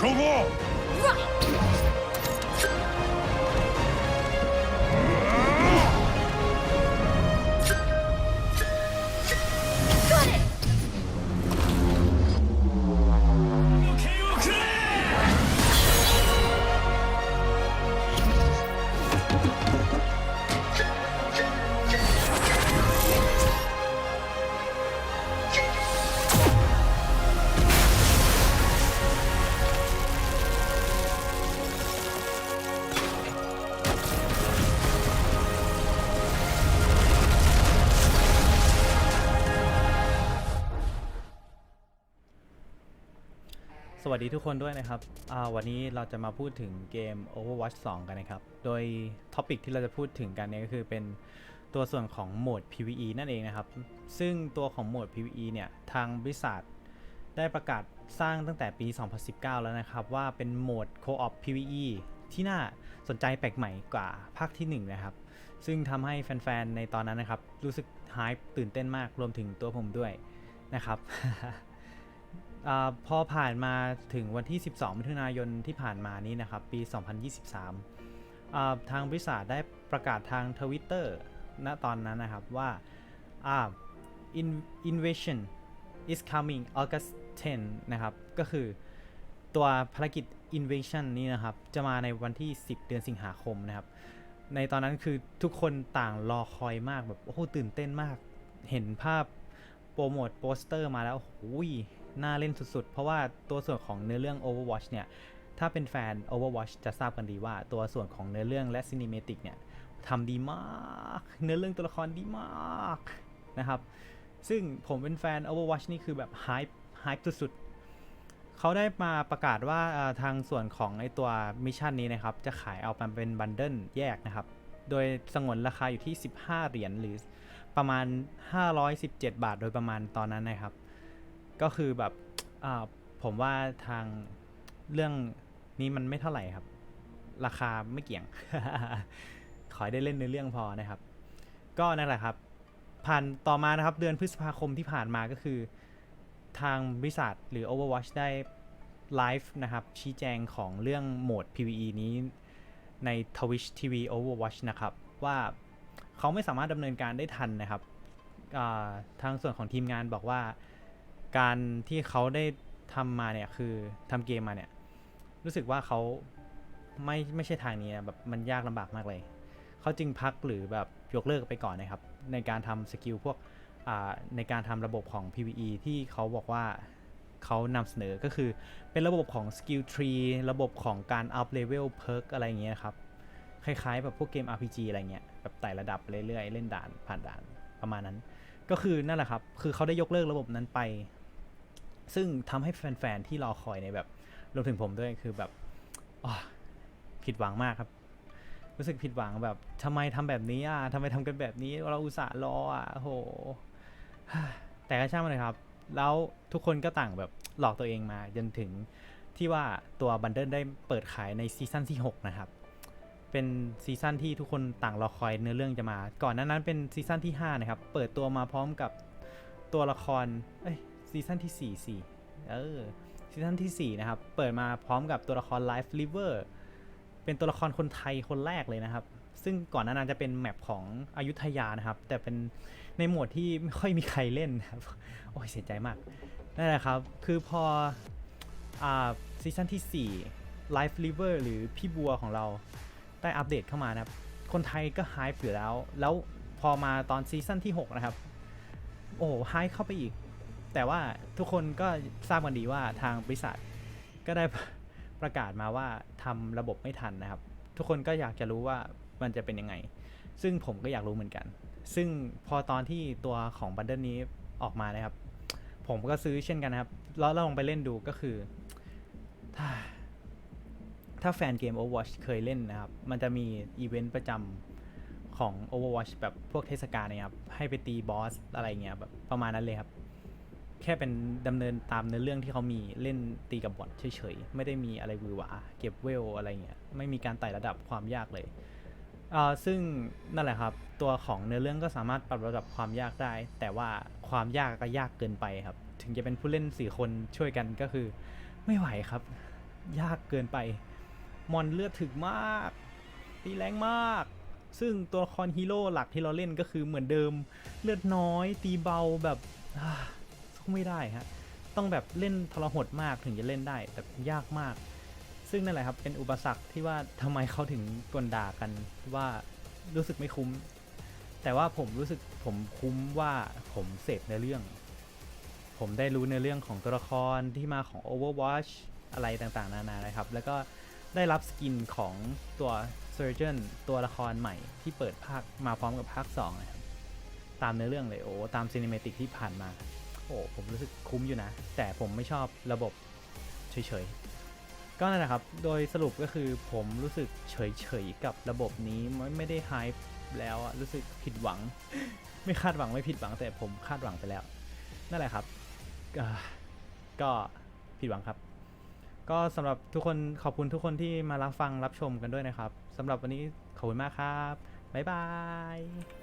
Come! วัสดีทุกคนด้วยนะครับวันนี้เราจะมาพูดถึงเกม Overwatch 2 กันนะครับ โดยท็อปิกที่เราจะพูดถึงกันเนี่ยก็คือเป็นตัวส่วนของโหมด PVE นั่นเองนะครับ ซึ่งตัวของโหมด PVE เนี่ย ทางบริษัทได้ประกาศสร้างตั้งแต่ปี 2019 แล้วนะครับ ว่าเป็นโหมด Co-op PVE ที่น่าสนใจแปลกใหม่กว่าภาคที่ 1 นะครับ ซึ่งทำให้แฟนๆ ในตอนนั้นนะครับ รู้สึกฮายตื่นเต้นมากรวมถึงตัวผมด้วยนะครับ อาพอผ่านมาถึงวันที่ 12 มิถุนายนที่ผ่านมานี้นะครับ ปี 2023อ่าทางบริษัทได้ประกาศทางทวิตเตอร์ณตอนนั้นนะครับว่าอ่า In- invasion is coming August 10 นะครับ ก็คือตัวภารกิจ invasion นี้นะครับ จะมาในวันที่ 10 เดือนสิงหาคมนะครับ ในตอนนั้นคือทุกคนต่างรอคอยมากแบบ โอ้โหตื่นเต้นมาก เห็นภาพโปรโมทโปสเตอร์มาแล้ว โอ้ย น่าเล่นสุดๆ เพราะว่าตัวส่วนของเนื้อเรื่อง Overwatch เนี่ย ถ้าเป็นแฟน Overwatch จะทราบกันดีว่า ตัวส่วนของเนื้อเรื่องและ Cinematic เนี่ยทำดีมาก เนื้อเรื่องตัวละครดีมากนะครับ ซึ่งผมเป็นแฟน Overwatch นี่คือแบบ hype hype สุดๆ เขาได้มาประกาศว่าทางส่วนของไอตัวมิชชั่นนี้นะครับ จะขายเอามาเป็นบันเดิลแยกนะครับ โดยสงวนราคาอยู่ที่ 15 เหรียญหรือประมาณ 517 บาทโดยประมาณตอนนั้นนะครับ ก็คือแบบอ่าผมว่าทางเรื่องนี้มันไม่เท่าไหร่ครับ ราคาไม่เกี่ยง ขอให้ได้เล่นในเรื่องพอนะครับ ก็นั่นแหละครับ ผ่านต่อมานะครับเดือนพฤษภาคมที่ผ่านมาก็คือ ทางบริษัทหรือ Overwatch ได้ไลฟ์นะครับ ชี้แจงของเรื่องโหมด PVE นี้ใน Twitch TV Overwatch นะครับ ว่าเขาไม่สามารถดำเนินการได้ทันนะครับอ่าทางส่วนของทีมงานบอกว่า การที่เขาได้ทำมาเนี่ยคือทำเกมมาเนี่ย รู้สึกว่าเขาไม่ไม่ใช่ทางนี้นะแบบมันยากลำบากมากเลย เขาจึงพักหรือแบบยกเลิกไปก่อนนะครับ ในการทำสกิลพวกในการทำระบบของ PVE ที่เขาบอกว่าเขานำเสนอก็คือเป็นระบบของสกิลทรีระบบของการอัพเลเวลเพิร์กอะไรอย่างเงี้ยครับ คล้ายๆแบบพวกเกม RPG อะไรเงี้ยแบบไต่ระดับเรื่อยๆ เล่นด่านผ่านด่านประมาณนั้น ก็คือนั่นแหละครับ คือเขาได้ยกเลิกระบบนั้นไป ซึ่งทำให้แฟนๆที่รอคอยในแบบรวมถึงผมด้วยคือแบบผิดหวังมากครับ รู้สึกผิดหวังแบบทำไมทำแบบนี้อะทำไมทำกันแบบนี้ เราอุตส่าห์รออะโอ้โหแต่ก็ช่างมันเลยครับ แล้วทุกคนก็ต่างแบบหลอกตัวเองมาจนถึงที่ว่าตัวบันเดิลได้เปิดขายในซีซั่นที่ 6 นะครับ เป็นซีซั่นที่ทุกคนต่างรอคอยเนื้อเรื่องจะมา ก่อนหน้านั้นเป็นซีซั่นที่ 5 นะครับ เปิดตัวมาพร้อมกับตัวละคร เอ้ย ซีซั่นที่4สี่เออซีซั่นที่4นะครับ เปิดมาพร้อมกับตัวละคร Life Liver เป็นตัวละครคนไทยคนแรกเลยนะครับ ซึ่งก่อนหน้านั้นจะเป็นแมปของอยุธยานะครับ แต่เป็นในโหมดที่ไม่ค่อยมีใครเล่นครับ โอ้ยเสียใจมากนั่นแหละครับ คือพออ่าซีซั่นที่4 Life Liver หรือพี่บัวของเราได้อัปเดตเข้ามานะครับ คนไทยก็ไฮป์อยู่แล้ว แล้วพอมาตอนซีซั่นที่ 6 นะครับ โอ้หไฮป์เข้าไปอีก แต่ว่าทุกคนก็ทราบกันดีว่าทางบริษัทก็ได้ประกาศมาว่าทำระบบไม่ทันนะครับ ทุกคนก็อยากจะรู้ว่ามันจะเป็นยังไง ซึ่งผมก็อยากรู้เหมือนกัน ซึ่งพอตอนที่ตัวของบันเดิลนี้ออกมานะครับ ผมก็ซื้อเช่นกันนะครับ แล้วลองไปเล่นดูก็คือ ถ้าถ้าแฟนเกม Overwatch เคยเล่นนะครับ มันจะมีอีเวนต์ประจำของ Overwatch แบบพวกเทศกาลนะครับ ให้ไปตีบอสอะไรเงี้ยแบบประมาณนั้นเลยครับ แค่เป็นดำเนินตามเนื้อเรื่องที่เขามีเล่นตีกับบอทเฉยๆ ไม่ได้มีอะไรวือหวาเก็บเวลอะไรเงี้ยไม่มีการไต่ระดับความยากเลยอ่าซึ่งนั่นแหละครับ ตัวของเนื้อเรื่องก็สามารถปรับระดับความยากได้ แต่ว่าความยากก็ยากเกินไปครับ ถึงจะเป็นผู้เล่นสี่คนช่วยกันก็คือ ไม่ไหวครับ ยากเกินไป มอนเลือดถึกมากตีแรงมาก ซึ่งตัวละครฮีโร่หลักที่เราเล่นก็คือเหมือนเดิม เลือดน้อย ตีเบาแบบ ไม่ได้ฮะต้องแบบเล่นทรหดมากถึงจะเล่นได้แต่ยากมาก ซึ่งนั่นแหละครับเป็นอุปสรรคที่ว่าทำไมเขาถึงกลด่ากันว่ารู้สึกไม่คุ้ม แต่ว่าผมรู้สึกผมคุ้มว่าผมเสพในเรื่อง ผมได้รู้ในเรื่องของตัวละครที่มาของ Overwatch อะไรต่างๆ นานานะครับ แล้วก็ได้รับสกินของตัว Surgeon ตัวละครใหม่ที่เปิดภาคมาพร้อมกับภาค 2 นะครับ ตามเนื้อเรื่องเลยโอ้ตามซีนิเมติกที่ผ่านมา อ้ผมรู้สึกคุ้มอยู่นะ แต่ผมไม่ชอบระบบเฉยๆ ก็นั่นแหละครับ โดยสรุปก็คือผมรู้สึกเฉยๆ กับระบบนี้ไม่ได้ไฮป์แล้วอะรู้สึกผิดหวัง ไม่คาดหวังไม่ผิดหวัง แต่ผมคาดหวังไปแล้ว นั่นแหละครับ ก็ผิดหวังครับ ก็สำหรับทุกคนขอบคุณทุกคนที่มารับฟังรับชมกันด้วยนะครับสำหรับวันนี้ขอบคุณมากครับบ๊ายบาย